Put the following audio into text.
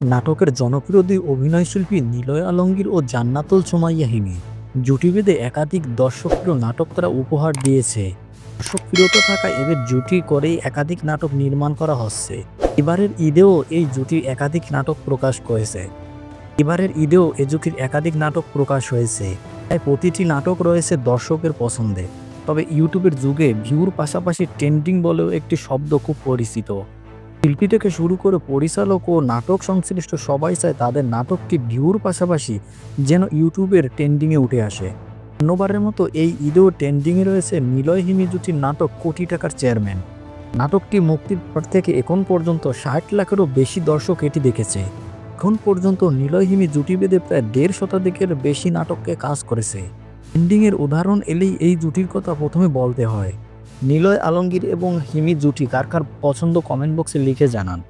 নাটকের জনপ্রিয় দুই অভিনয়শিল্পী নিলয় আলমগীর ও জান্নাতুল সুমাইয়া হিমি। জুটি বেঁধে একাধিক দর্শকপ্রিয় নাটক তারা উপহার দিয়েছে। দর্শকপ্রিয়তা থাকা এদের জুটি করেই একাধিক নাটক নির্মাণ করা হচ্ছে। এবারের ঈদেও এই জুটির একাধিক নাটক প্রকাশ করেছে। এবারের ঈদেও এ জুটির একাধিক নাটক প্রকাশ হয়েছে। তাই প্রতিটি নাটক রয়েছে দর্শকের পছন্দে। তবে ইউটিউবের যুগে ভিউর পাশাপাশি ট্রেন্ডিং বলেও একটি শব্দ খুব পরিচিত। শিল্পী থেকে শুরু করে পরিচালক ও নাটক সংশ্লিষ্ট সবাই চায় তাদের নাটকটি ভিউর পাশাপাশি যেন ইউটিউবের ট্রেন্ডিংয়ে উঠে আসে। অন্যবারের মতো এই ঈদেও ট্রেন্ডিংয়ে রয়েছে নিলয় হিমি জুটির নাটক কোটি টাকার চেয়ারম্যান। নাটকটি মুক্তির পর থেকে এখন পর্যন্ত ষাট লাখেরও বেশি দর্শক এটি দেখেছে। এখন পর্যন্ত নিলয় হিমি জুটি বেঁধে প্রায় দেড় শতাধিকের বেশি নাটককে কাজ করেছে। ট্রেন্ডিংয়ের উদাহরণ এলেই এই জুটির কথা প্রথমে বলতে হয়। নিলয় আলমগীর এবং হিমি জুটি কার কার পছন্দ কমেন্ট বক্সে লিখে জানান।